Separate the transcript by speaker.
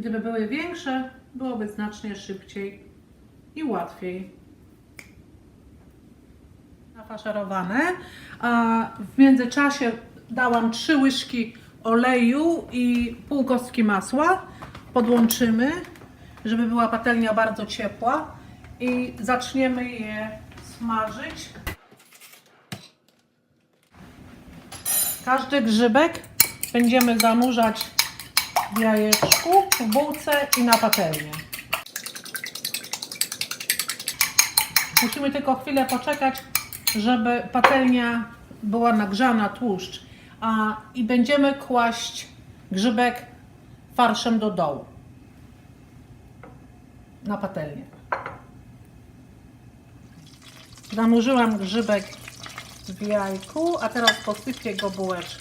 Speaker 1: Gdyby były większe, byłoby znacznie szybciej i łatwiej. Nafaszerowane. A w międzyczasie dałam trzy łyżki oleju i pół kostki masła. Podłączymy, żeby była patelnia bardzo ciepła i zaczniemy je smażyć. Każdy grzybek będziemy zanurzać w jajeczku, w bułce i na patelnię. Musimy tylko chwilę poczekać, żeby patelnia była nagrzana, tłuszcz. A, I będziemy kłaść grzybek farszem do dołu. Na patelnię. Zanurzyłam grzybek w jajku, a teraz posypię go bułeczką.